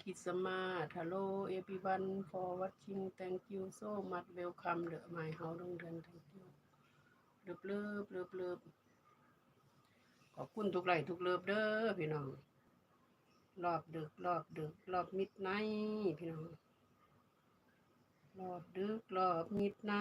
Christmas hello everyone for watching thank you so much welcome the my house โรงเรียน thank you เลิบเลิบเลิบเลิบขอบคุณทุกไลค์ทุกเลิบเด้อพี่น้อง รอบดึกรอบดึกรอบมิดไนพี่น้อง รอบดึกรอบมิดไน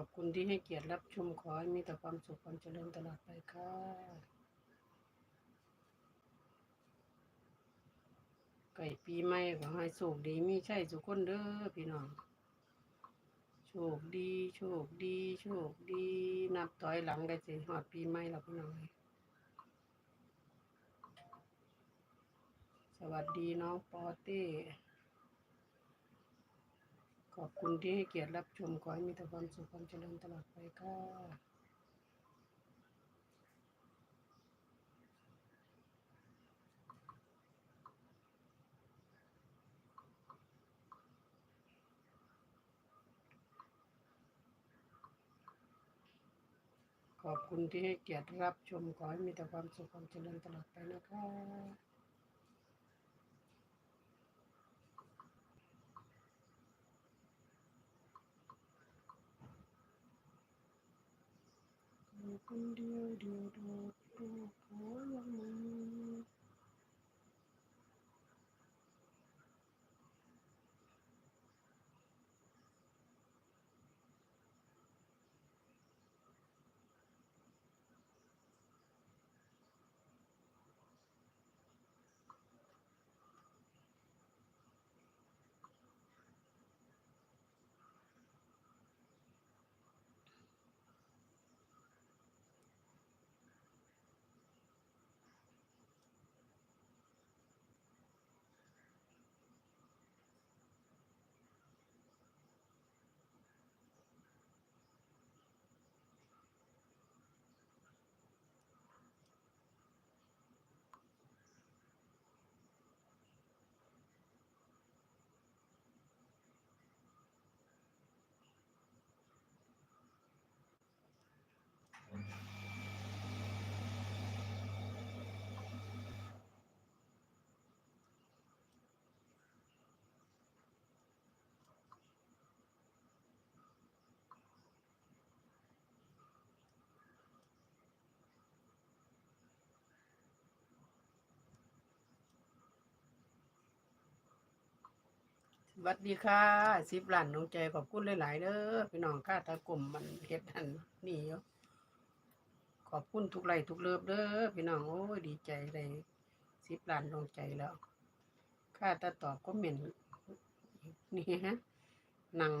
อบคุณที่ให้เกียรติรับชมขอให้มีแต่ความสุขความเจริญตลอดไปค่ะไก่ปีใหม่ขอให้โชคดีมีใช่สุขคนเด้อพี่น้องโชคดี โชคดี โชคดี นับถอยหลังได้สิหอดปีใหม่แล้วพี่น้องสวัสดีน้องปอเต้ ขอบคุณที่ให้เกียรติรับชม ขอให้มีแต่ความสุขความเจริญตลอดไปค่ะขอบคุณที่ให้เกียรติรับชม ขอให้มีแต่ความสุขความเจริญตลอดไปนะคะ อยู่คน เดียวเดียวโดดดูหัวละมุน สวัสดีค่ะสิบล้านน้องใจขอบคุณหลายๆเด้อพี่น้องค่าตากลมมันเฮ็ดหันนี่เยู่ขอบคุณทุกไลค์ทุกเลิฟเด้อพี่น้องโอ้ยดีใจเลยสิบล้านน้องใจแล้วค่าตะตอบก็เหม็นนี่ฮะนั่ง